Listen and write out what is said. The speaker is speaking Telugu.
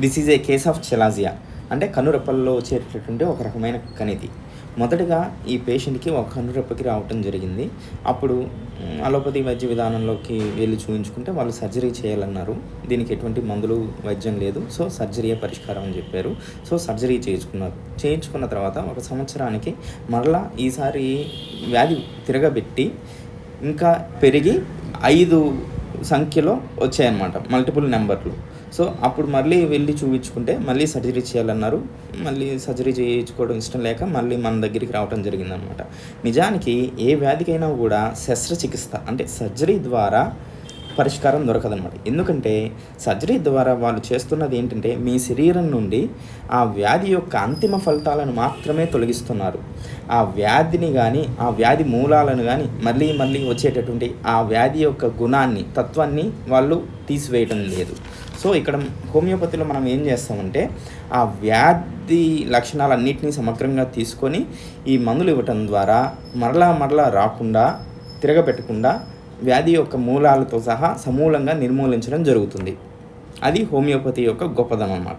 This is a case of chalazia అంటే కనురెప్పల్లో వచ్చేటటువంటి ఒక రకమైన కణితి. మొదటగా ఈ పేషెంట్కి ఒక కనురెప్పకి రావటం జరిగింది. అప్పుడు అలోపతి వైద్య విధానంలోకి వెళ్ళి చూపించుకుంటే వాళ్ళు సర్జరీ చేయాలన్నారు. దీనికి ఎటువంటి మందులు వైద్యం లేదు. సో సర్జరీయే పరిష్కారం అని చెప్పారు. సో సర్జరీ చేయించుకున్నారు చేయించుకున్న తర్వాత ఒక సంవత్సరానికి మరలా ఈసారి వ్యాధి తిరగబెట్టి ఇంకా పెరిగి ఐదు సంఖ్యలో వచ్చాయన్నమాట. మల్టిపుల్ నెంబర్లు. సో అప్పుడు మళ్ళీ వెళ్ళి చూపించుకుంటే మళ్ళీ సర్జరీ చేయాలన్నారు. మళ్ళీ సర్జరీ చేయించుకోవడం ఇష్టం లేక మళ్ళీ మన దగ్గరికి రావడం జరిగిందనమాట. నిజానికి ఏ వ్యాధికైనా కూడా శస్త్రచికిత్స అంటే సర్జరీ ద్వారా పరిష్కారం దొరకదనమాట ఎందుకంటే సర్జరీ ద్వారా వాళ్ళు చేస్తున్నది ఏంటంటే మీ శరీరం నుండి ఆ వ్యాధి యొక్క అంతిమ ఫలితాలను మాత్రమే తొలగిస్తున్నారు. ఆ వ్యాధిని కానీ ఆ వ్యాధి మూలాలను కానీ మళ్ళీ మళ్ళీ వచ్చేటటువంటి ఆ వ్యాధి యొక్క గుణాన్ని తత్వాన్ని వాళ్ళు తీసివేయటం లేదు. సో ఇక్కడ హోమియోపతిలో మనం ఏం చేస్తామంటే ఆ వ్యాధి లక్షణాలన్నింటినీ సమగ్రంగా తీసుకొని ఈ మందులు ఇవ్వటం ద్వారా మరలా మరలా రాకుండా తిరగబెట్టకుండా వ్యాధి యొక్క మూలాలతో సహా సమూలంగా నిర్మూలించడం జరుగుతుంది. అది హోమియోపతి యొక్క గొప్పదనం అన్నమాట.